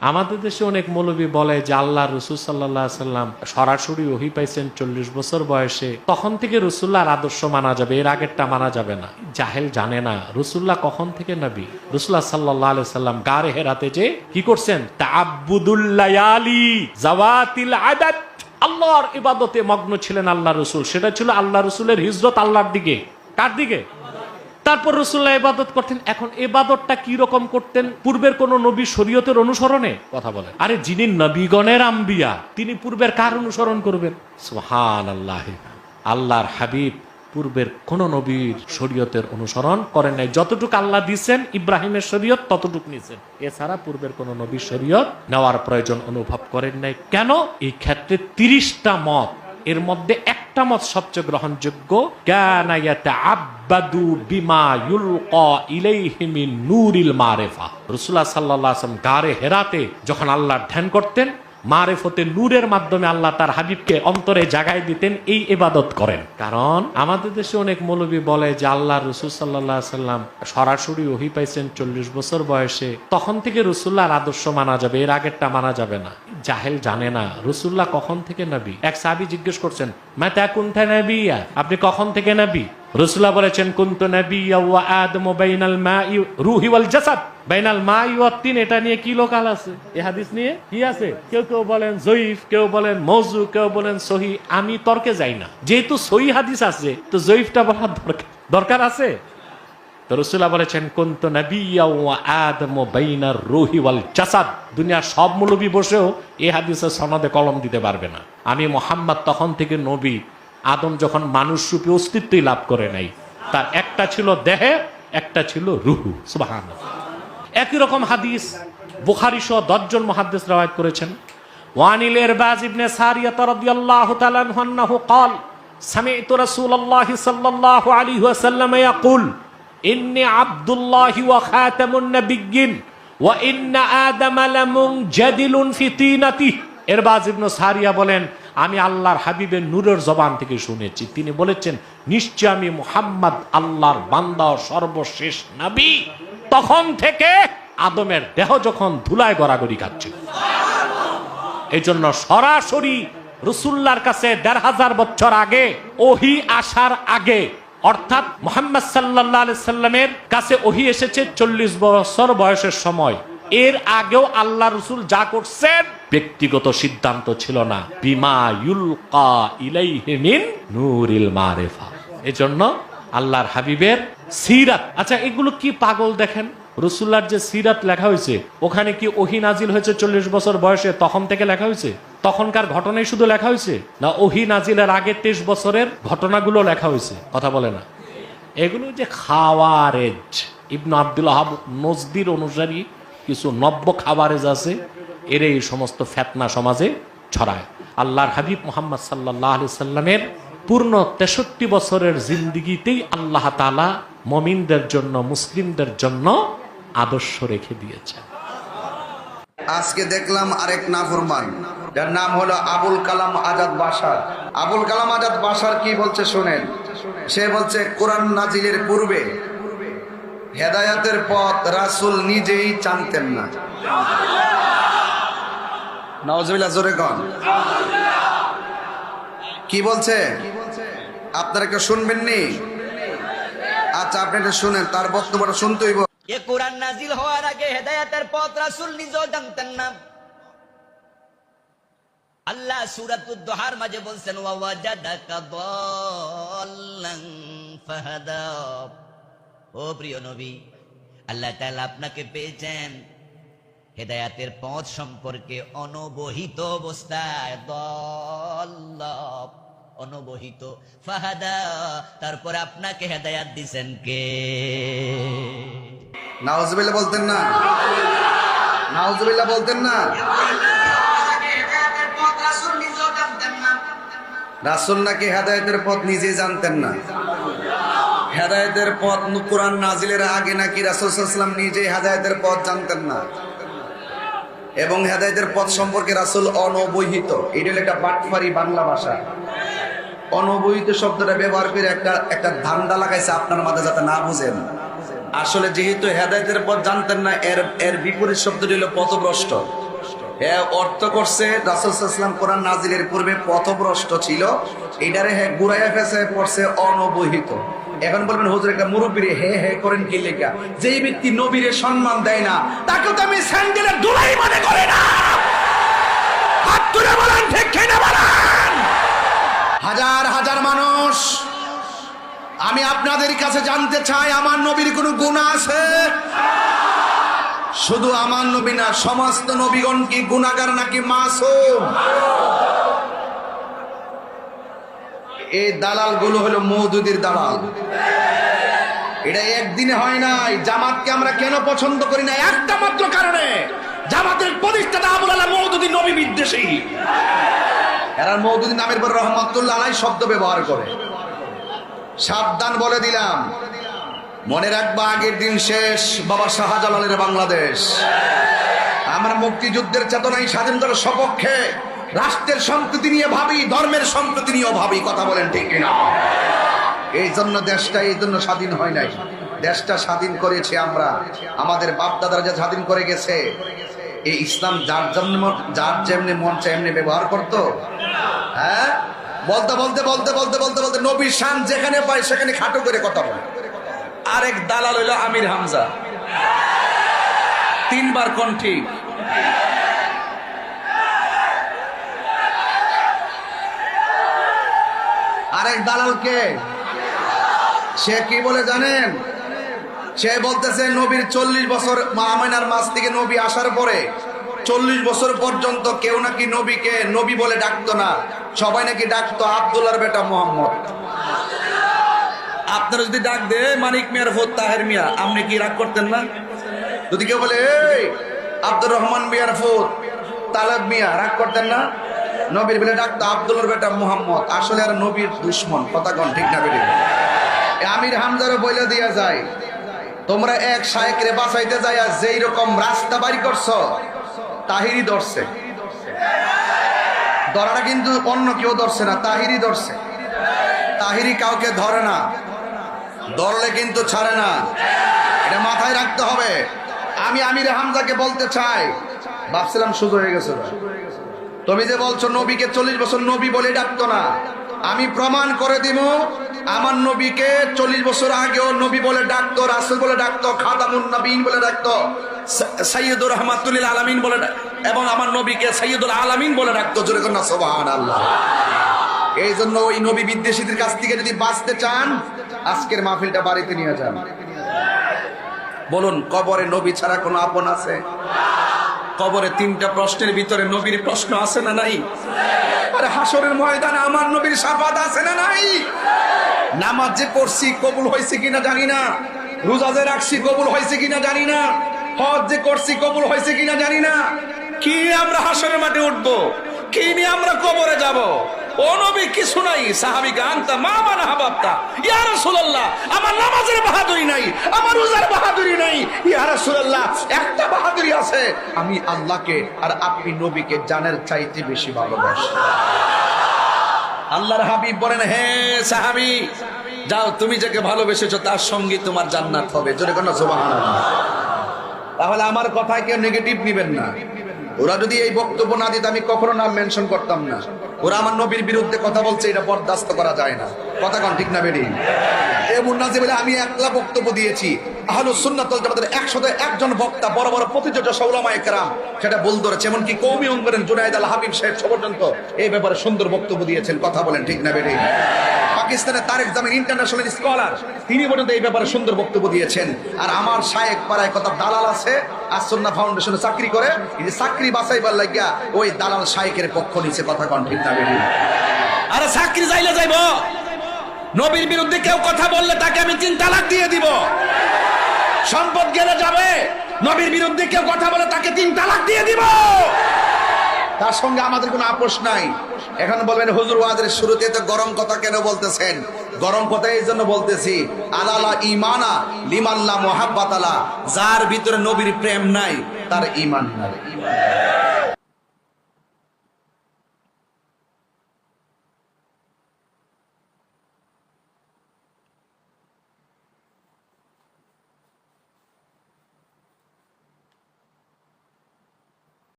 আমাদের দেশে অনেক মৌলবী বলে যে আল্লাহ রসুল সাল্লাম সরাসরি ওহি পাইছেন চল্লিশ বছর বয়সে। তখন থেকে রসুল্লাহর আদর্শ মানা যাবে, এর আগেরটা মানা যাবে না। জাহেল জানে না রসুল্লাহ কখন থেকে নবী? রসুল্লাহ সাল্লাহ আলাই সাল্লাম গারে হেরাতে যে কি করছেন? আদাত আল্লাহর ইবাদতে মগ্ন ছিলেন আল্লাহ রসুল। সেটা ছিল আল্লাহ রসুলের হিজরত আল্লাহর দিকে। কার দিকে? তারপর রসুল্লাহ ইবাদত করতেন। এখন এবাদতটা কি রকম করতেন? পূর্বের কোন নবী শরীয়তের অনুসরণে? কথা বলেন। আরে যিনি নবীগণের আম্বিয়া তিনি পূর্বের কার অনুসরণ করবেন? সোহান আল্লাহ আল্লাহর হাবিব পূর্বের কোন নবীর শরীয়তের অনুসরণ করেন নাই। যতটুকু আল্লাহ দিচ্ছেন ইব্রাহিমের শরীয়ত ততটুকু নিয়েছেন এছাড়া পূর্বের কোন নবীর শরীয়ত নেওয়ার প্রয়োজন অনুভব করেন নাই। কেন? এই ক্ষেত্রে তিরিশটা মত এর মধ্যে একটা মত সবচেয়ে গ্রহণযোগ্য হেরাতে যখন আল্লাহর ধ্যান করতেন, মারেফতে নূরের মাধ্যমে আল্লাহ তার হাবিবকে অন্তরে জাগাই দিতেন, এই ইবাদত করেন। কারণ আমাদের দেশে অনেক মৌলবী বলে যে আল্লাহ রসুল সাল্লাহ সাল্লাম সরাসরি ওহি পাইছেন চল্লিশ বছর বয়সে, তখন থেকে রসুল্লাহর আদর্শ মানা যাবে, এর আগেরটা মানা যাবে না। জাহেল জানে না। রসুল্লাহ কখন থেকে নাবি? এক সাবি জিজ্ঞেস করছেন, মাতা কুন্থা নবিয়া? আপনি কখন থেকে নবী? রসুল্লাহ বলেছেন, কুন্ত নবী ওয়া আদম বাইনাল মাই রুহি ওয়াল জাসাদ। বাইনাল মাই ওয়া তিন, এটা নিয়ে কি লোকাল আছে? এই হাদিস নিয়ে কি আছে? কেউ কেউ বলেন জয়ীফ, কেউ বলেন মৌজু কেউ বলেন সহি, আমি তর্কে যাই না। যেহেতু সহি হাদিস আছে, তো জয়ীফটা বলার দরকার দরকার আছে? তো রসুল্লাহ বলেছেন কুন্ত নবিয়া ওয়া আদম বাইনার রুহি ওয়াল জাসাদ দুনিয়ার সব মুলবি বসেও এই হাদিসের সনদে কলম দিতে পারবে না আমি মোহাম্মদ তখন থেকে নবী আদম যখন মানুষ রূপে অস্তিত্বই লাভ করে নাই তার একটা ছিল দেহে একটা ছিল রুহু সুবাহান একই রকম হাদিস বুখারি সহ দশজন মহাদ্দেশ রাওয়ায়াত করেছেন ওয়ানিল এরবাজ ইবনে সারিয়াত রাদিয়াল্লাহু তাআলা আনহু আন্নাহু قال سمعت رسول الله صلى الله عليه وسلم يقول ইন্নি আব্দুল্লাহি ওয়া খাতামুন নাবিয়্যিন ওয়া ইন্না আদামা লামুনজাদিলুন ফি তিনাতিহি। এরবাজ ইবনু সারিয়া বলেন, আমি আল্লাহর হাবিবের নূরের জবান থেকে শুনেছি। তিনি বলেছেন, নিশ্চয় আমি মুহাম্মদ আল্লাহর বান্দা সর্বশেষ নাবি। তখন থেকে আদমের দেহ যখন ধুলায় গড়াগড়ি খাচ্ছে। এই জন্য সরাসরি রসুল্লার কাছে দেড় হাজার বছর আগে, ওহি আসার আগে অর্থাৎ মোহাম্মদ সাল্লাহ সাল্লামের কাছে ওহি এসেছে চল্লিশ বছর বয়সের সময়। এর আগেও আল্লাহ রসুল যা করছেন, ব্যক্তিগত সিদ্ধান্ত ছিল না। বিমা নূরিল মারেফা। এজন্য আল্লাহর হাবিবের সিরাত। আচ্ছা এগুলো কি পাগল দেখেন? রসুল্লার যে সিরাত লেখা হয়েছে, ওখানে কি ওহি নাজিল হয়েছে চল্লিশ বছর বয়সে, তখন থেকে লেখা হয়েছে? তখনকার ঘটনাই শুধু লেখা হয়েছে? না, ওহি নাজিলের আগে তেইশ বছরের ঘটনাগুলো লেখা হয়েছে। কথা বলে না। এগুলো যে খাওয়ারেজ। ইবনু আব্দুল আহাব নজদির অনুসারী কিছু নব্য খাবারেজ আছে, এর এই সমস্ত ফেতনা সমাজে ছড়ায়। আল্লাহর হাবিব মোহাম্মদ সাল্লাহ আলি সাল্লামের পূর্ণ তেষট্টি বছরের জিন্দিগিতেই আল্লাহ তালা মমিনদের জন্য, মুসলিমদের জন্য আদর্শ রেখে দিয়েছেন। আজকে দেখলাম আরেক নাফরমান। যার নাম হলো আবুল কালাম আজাদ বাসার। আবুল কালাম আজাদ বাসার কি বলছে শোনেন? সে বলছে, কোরআন নাজিলের পূর্বে হেদায়াতের পথ রাসুল নিজেই জানতেন না। কি বলছে? আপনারা কেউ শুনবেননি আচ্ছা আপনি এটা শুনেন, তার বক্তব্যটা শুনতেই এ কোরআন নাজিল হওয়ার আগে হেদায়াতের পথ রাসূল নিজেও জানতেন না। আল্লাহ সূরাতুদ দোহার মাঝে বলছেন ও প্রিয় নবী, আল্লাহ তাআলা আপনাকে পেয়েছেন হেদায়াতের পথ সম্পর্কে অনবহিত অবস্থায়। দল্লা অনবহিত। ফাহাদা, তারপর আপনাকে হেদায়াত দিছেন কে? নাউজুবিল্লাহ বলতেন না। নাউজুবিল্লাহ বলতেন না। রাসুল নাকি হেদায়তের পথ নিজে জানতেন না। হেদায়তের পথ কোরআন নাজিলের আগে নাকি রাসুল সাল্লাম নিজে হেদায়তের পথ জানতেন না। এবং হেদায়তের পথ সম্পর্কে রাসুল অনবহিত। এটা একটা বাটফারি বাংলা ভাষা। অনবহিত শব্দটা ব্যবহার করে একটা একটা ধান্দা লাগাইছে আপনার মাঝে যাতে না বুঝেন। আসলে যেহেতু হেদায়তের পথ জানতেন না, এর এর বিপরীত শব্দটি হলো পথভ্রষ্ট। এ অর্থ করছে রাসুলাম কোরআন নাজিলের পূর্বে পথভ্রষ্ট ছিল, এটারে হ্যাঁ গুড়াইয়া ফেসে পড়ছে অনবহিত। এখন বলবেন, হুজুর, একটা মুরব্বীরে হে হে করেন কি লেখা যেই ব্যক্তি নবীরে সম্মান দেয় না তাকে তো আমি স্যান্ডেলের দুলাই মনে করে না। হাত তুলে বলেন, ঠিক খেয়ে বলেন? হাজার হাজার মানুষ, আমি আপনাদের কাছে জানতে চাই, আমার নবীর কোনো গুণ আছে? শুধু আমার নবী না, সমস্ত নবীগণ কি গুণাগার নাকি মাসুম? এই দালালগুলো হলো মৌদুদির দালাল। এটা একদিনে হয় নাই, জামাতকে আমরা কেন পছন্দ করি না? একটা মাত্র কারণে, জামাতের প্রতিষ্ঠাতা আবুল আলাহ মৌদুদি নবী বিদ্বেষী। এরা মৌদুদি নামের পর রহমতুল্লাহ শব্দ ব্যবহার করে। সাবধান বলে দিলাম মনে রাখবা, আগের দিন শেষ, বাবা শাহজালালের বাংলাদেশ। আমরা মুক্তিযুদ্ধের চেতনায় স্বাধীনতার সপক্ষে, রাষ্ট্রের সম্প্রীতি নিয়ে ভাবি, ধর্মের সম্প্রীতি নিয়েও ভাবি, কথা বলেন ঠিক কিনা? এই জন্য দেশটা এই জন্য স্বাধীন হয় নাই। দেশটা স্বাধীন করেছে আমরা। আমাদের বাপ দাদারা যা স্বাধীন করে গেছে, এই ইসলাম যার জন্য যার যেমনি মন এমনি ব্যবহার করতো। হ্যাঁ? বলতে বলতে বলতে বলতে বলতে বলতে নবীর শান যেখানে পায় সেখানে খাটো করে কথা বলে। আরেক দালাল হইল আমির হামজা। তিনবার কোন ঠিক? আরেক দালালকে সে কি বলে জানেন? সে বলতেছে, নবীর চল্লিশ বছর মামাইনার মাস থেকে নবী আসার পরে চল্লিশ বছর পর্যন্ত কেউ নাকি নবীকে নবী বলে ডাকতো না। সবাই নাকি ডাকতো আবদুল্লার বেটা মোহাম্মদ। আপনারা যদি ডাক দে মানিক মিয়ার ভোট তাহের মিয়া, আপনি কি রাগ করতেন না? যদি কেউ বলে, এই আব্দুর রহমান মিয়ার ফোর তালেব মিয়া, রাগ করতেন না? নবীর বলে ডাকতো আব্দুল্লার বেটা মোহাম্মদ, আসলে আর নবীর দুশ্মন, কথা কন, ঠিক না বেরিয়ে আমির হামজারও বলে দিয়া যায়, তোমরা এক শায়েকরে বাঁচাইতে যাইয়া যেই রকম রাস্তা বাড়ি করছ তাহিরি ধরছে। ধরাটা কিন্তু অন্য কেউ ধরছে না তাহিরি ধরছে। তাহিরি কাউকে ধরে না। ধরলে কিন্তু ছাড়ে না। এটা মাথায় রাখতে হবে। আমি আমির হামজাকে বলতে চাই। ভাবছিলাম সুযোগ হয়ে গেছে তুমি যে বলছো নবীকে চল্লিশ বছর নবী বলে ডাকতো না, আমি প্রমাণ করে দিব, আমার নবীকে চল্লিশ বছর আগেও নবী বলে ডাকতো, রাসুল বলে ডাকতো খাদামুন নবীন বলে ডাকতো, সা- সাইয়্যিদুর রহমাতুল্লিল আলামিন বলে এবং আমার নবীকে সাইয়্যিদুল আলামিন বলে ডাকতো। জোরে কন্যা সোবাহান আল্লাহ এই জন্য ওই নবী বিদ্বেষীদের কাছ থেকে যদি বাঁচতে চান, আজকের মাহফিলটা বাড়িতে নিয়ে যান। বলুন, কবরে নবী ছাড়া কোনো আপন আছে? কবরে তিনটা প্রশ্নের ভিতরে নবীর প্রশ্ন আছে না নাই? আরে হাসরের ময়দানে আমার নবীর সাফাত আছে না নাই? নামাজ যে পড়ছি কবুল হয়েছে কিনা জানি না। রোজা যে রাখছি কবুল হয়েছে কিনা জানি না। হজ যে করছি কবুল হয়েছে কিনা জানি না। কি আমরা হাসরের মাঠে উঠবো? কি নিয়ে আমরা কবরে যাব? হাবাবতা আমার নামাজের বাহাদুরি নাই একটা বাহাদুরি আছে, আমি আল্লাহকে আর আপনি নবীকে জানের চাইতে বেশি ভালোবাসি। আল্লাহর হাবিব বলেন, হে সাহাবি, যাও, তুমি যাকে ভালোবেসেছো, তার সঙ্গে তোমার জান্নাত হবে। জোরে কোনো তাহলে আমার কথায় কেউ নেগেটিভ নিবেন না। ওরা যদি এই বক্তব্য না দিত, আমি কখনো নাম মেনশন করতাম না। ওরা আমার নবীর বিরুদ্ধে কথা বলছে, এটা বরদাস্ত করা যায় না। কথা কন, ঠিক না বেরি আমি একলা বক্তব্য দিয়েছি। আহলু সুন্নাত জামাতের একসাথে একজন বক্তা, বড় বড় প্রতিযোগিতা সাউলামা একরাম সেটা বল এমনকি কৌমি অঙ্গরের জুনাইদ আল হাবিব সাহেব পর্যন্ত এই ব্যাপারে সুন্দর বক্তব্য দিয়েছেন। কথা বলেন, ঠিক না বেরি পাকিস্তানের তারেক জামিন ইন্টারন্যাশনাল স্কলার, তিনি পর্যন্ত এই ব্যাপারে সুন্দর বক্তব্য দিয়েছেন। আর আমার শায়েক পাড়ায় কথা দালাল আছে আসন্না ফাউন্ডেশনে চাকরি করে এই চাকরি বাঁচাইবার লাগিয়া ওই দালাল শায়েকের পক্ষ নিচে কথা কন ঠিক না বেরি আরে চাকরি যাইলে যাইব। নবীর বিরুদ্ধে কেউ কথা বললে তাকে আমি তিন তালাক দিয়ে দিব। সম্পদ গেলে যাবে নবীর বিরুদ্ধে কেউ কথা বলে তাকে তিন তালাক দিয়ে দিব। তার সঙ্গে আমাদের কোনো আপোষ নাই। এখন বলবেন হুজুর ওয়াজের শুরুতে তো গরম কথা কেন বলতেছেন? গরম কথা এই জন্য বলতেছি, আলালা ইমানা লিমাল্লা মোহাব্বাত আলা যার ভিতরে নবীর প্রেম নাই, তার ইমান নাই।